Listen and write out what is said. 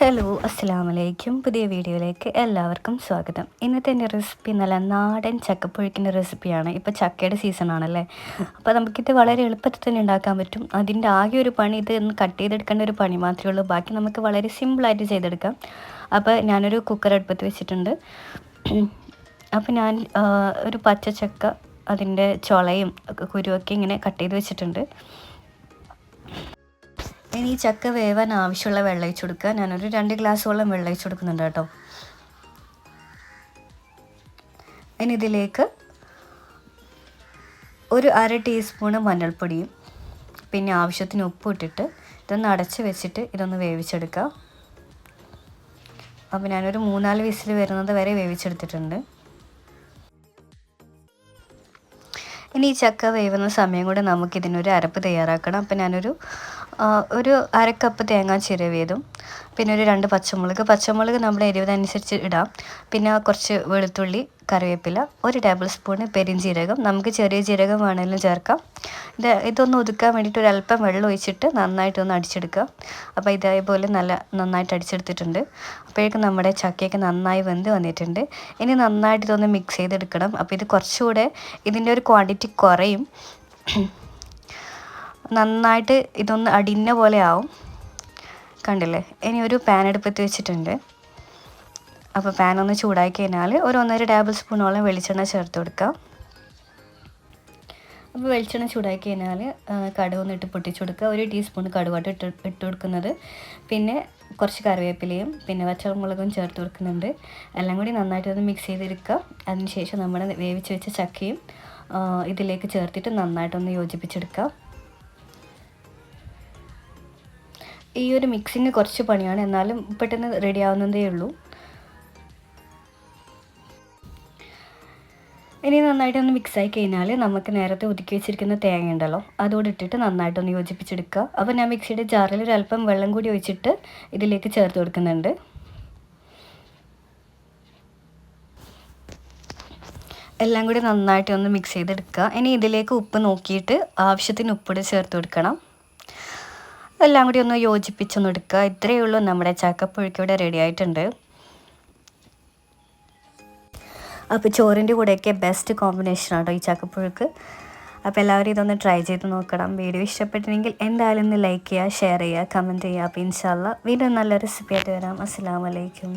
Hello അസ്സാം വലൈക്കും പുതിയ വീഡിയോയിലേക്ക് എല്ലാവർക്കും സ്വാഗതം. ഇന്നത്തെ എന്റെ റെസിപ്പി നല്ല നാടൻ ചക്കപ്പുഴുക്കിന്റെ റെസിപ്പിയാണ്. ഇപ്പോൾ ചക്കയുടെ സീസൺ ആണല്ലേ? അപ്പോൾ നമുക്കിത് വളരെ എളുപ്പത്തിൽ തന്നെ ഉണ്ടാക്കാൻ പറ്റും. അതിന്റെ ആകെ ഒരു പണി ഇത് കട്ട് ചെയ്തെടുക്കേണ്ട ഒരു പണി മാത്രമേ ഉള്ളൂ. ബാക്കി നമുക്ക് വളരെ സിമ്പിളായിട്ട് ചെയ്തെടുക്കാം. അപ്പോൾ ഞാനൊരു കുക്കർ അടുപ്പത്ത് വെച്ചിട്ടുണ്ട്. അപ്പോൾ ഞാൻ ഒരു പച്ച ചക്ക അതിന്റെ ചുളയും കുരുവൊക്കെ ഇങ്ങനെ കട്ട് ചെയ്ത് വെച്ചിട്ടുണ്ട്. ഇനി ഈ ചക്ക വേവാൻ ആവശ്യമുള്ള വെള്ളം ഒഴിച്ചു കൊടുക്കുക. ഞാനൊരു രണ്ട് ഗ്ലാസ്സോളം വെള്ളം ഒഴിച്ചു കൊടുക്കുന്നുണ്ട് കേട്ടോ. ഇനി ഇതിലേക്ക് ഒരു അര ടീസ്പൂണ് മഞ്ഞൾപ്പൊടിയും പിന്നെ ആവശ്യത്തിന് ഉപ്പ് ഇട്ടിട്ട് ഇതൊന്ന് അടച്ച് വെച്ചിട്ട് ഇതൊന്ന് വേവിച്ചെടുക്കാം അപ്പോൾ ഞാനൊരു മൂന്നാൽ വിസിൽ വരുന്നത് വരെ വേവിച്ചെടുത്തിട്ടുണ്ട്. ഇനി ഈ ചക്ക വേവുന്ന സമയം കൂടെ നമുക്കിതിനൊരു അരപ്പ് തയ്യാറാക്കണം. അപ്പം ഞാനൊരു ഒരു അരക്കപ്പ് തേങ്ങ ചിരവിയതും പിന്നെ ഒരു രണ്ട് പച്ചമുളക്. പച്ചമുളക് നമ്മൾ എരിവിനനുസരിച്ച് ഇടാം. പിന്നെ കുറച്ച് വെളുത്തുള്ളി കറിവേപ്പില ഒരു ടേബിൾ സ്പൂൺ പെരിഞ്ചീരകം. നമുക്ക് ചെറിയ ജീരകം വേണമെങ്കിലും ചേർക്കാം. ഇതൊന്ന് ഒതുക്കാൻ വേണ്ടിയിട്ട് ഒരു അല്പം വെള്ളം ഒഴിച്ചിട്ട് നന്നായിട്ടൊന്ന് അടിച്ചെടുക്കുക. അപ്പോൾ ഇതേപോലെ നല്ല നന്നായിട്ട് അടിച്ചെടുത്തിട്ടുണ്ട്. അപ്പോഴേക്കും നമ്മുടെ ചക്കയൊക്കെ നന്നായി വെന്ത് വന്നിട്ടുണ്ട്. ഇനി നന്നായിട്ട് ഇതൊന്ന് മിക്സ് ചെയ്തെടുക്കണം. അപ്പോൾ ഇത് കുറച്ചുകൂടെ ഇതിന്റെ ഒരു ക്വാണ്ടിറ്റി കുറയും. നന്നായിട്ട് ഇതൊന്ന് അടിഞ്ഞ പോലെ ആവും. കണ്ടില്ലേ? ഇനി ഒരു പാൻ എടുപ്പത്ത് വെച്ചിട്ടുണ്ട്. അപ്പോൾ പാൻ ഒന്ന് ചൂടാക്കി കഴിഞ്ഞാൽ ഒരു ഒന്നര ടേബിൾ സ്പൂണോളം വെളിച്ചെണ്ണ ചേർത്ത് കൊടുക്കാം. അപ്പോൾ വെളിച്ചെണ്ണ ചൂടാക്കി കഴിഞ്ഞാൽ കടുക് ഒന്ന് ഇട്ട് പൊട്ടിച്ചു കൊടുക്കുക. ഒരു ടീസ്പൂൺ കടുവാട്ട് ഇട്ട് ഇട്ട് കൊടുക്കുന്നത്. പിന്നെ കുറച്ച് കറിവേപ്പിലയും പിന്നെ പച്ചമുളകും ചേർത്ത് കൊടുക്കുന്നുണ്ട്. എല്ലാം കൂടി നന്നായിട്ട് ഒന്ന് മിക്സ് ചെയ്തെടുക്കുക. അതിനുശേഷം നമ്മൾ വേവിച്ച് വെച്ച ചക്കയും ഇതിലേക്ക് ചേർത്തിട്ട് നന്നായിട്ടൊന്ന് യോജിപ്പിച്ചെടുക്കുക. ഈ ഒരു മിക്സിങ് കുറച്ച് പണിയാണ്. എന്നാലും പെട്ടെന്ന് റെഡിയാവുന്നതേ ഉള്ളൂ. ഇനി നന്നായിട്ടൊന്ന് മിക്സായി കഴിഞ്ഞാൽ നമുക്ക് നേരത്തെ ഒതുക്കി വെച്ചിരിക്കുന്ന തേങ്ങ ഉണ്ടല്ലോ അതോടെ ഇട്ടിട്ട് നന്നായിട്ടൊന്ന് യോജിപ്പിച്ചെടുക്കുക. അപ്പോൾ ഞാൻ മിക്സിയുടെ ജാറിൽ ഒരു അല്പം വെള്ളം കൂടി ഒഴിച്ചിട്ട് ഇതിലേക്ക് ചേർത്ത് കൊടുക്കുന്നുണ്ട്. എല്ലാം കൂടി നന്നായിട്ട് ഒന്ന് മിക്സ് ചെയ്തെടുക്കുക. ഇനി ഇതിലേക്ക് ഉപ്പ് നോക്കിയിട്ട് ആവശ്യത്തിന് ഉപ്പിട് ചേർത്ത് കൊടുക്കണം. എല്ലാം കൂടി ഒന്ന് യോജിപ്പിച്ചൊന്ന് എടുക്കുക. ഇത്രയേ ഉള്ളൂ നമ്മുടെ ചക്കപ്പുഴുക്കിവിടെ റെഡി ആയിട്ടുണ്ട്. അപ്പോൾ ചോറിന്റെ കൂടെയൊക്കെ ബെസ്റ്റ് കോമ്പിനേഷൻ ആണോ ഈ ചക്കപ്പുഴുക്ക്. അപ്പോൾ എല്ലാവരും ഇതൊന്ന് ട്രൈ ചെയ്ത് നോക്കണം. വീഡിയോ ഇഷ്ടപ്പെട്ടില്ലെങ്കിൽ എന്തായാലും ഒന്ന് ലൈക്ക് ചെയ്യുക ഷെയർ ചെയ്യുക കമന്റ് ചെയ്യുക. അപ്പോൾ ഇൻഷാല്ല വീണ്ടും നല്ല റെസിപ്പി ആയിട്ട് വരാം. അസ്സാം വലൈക്കും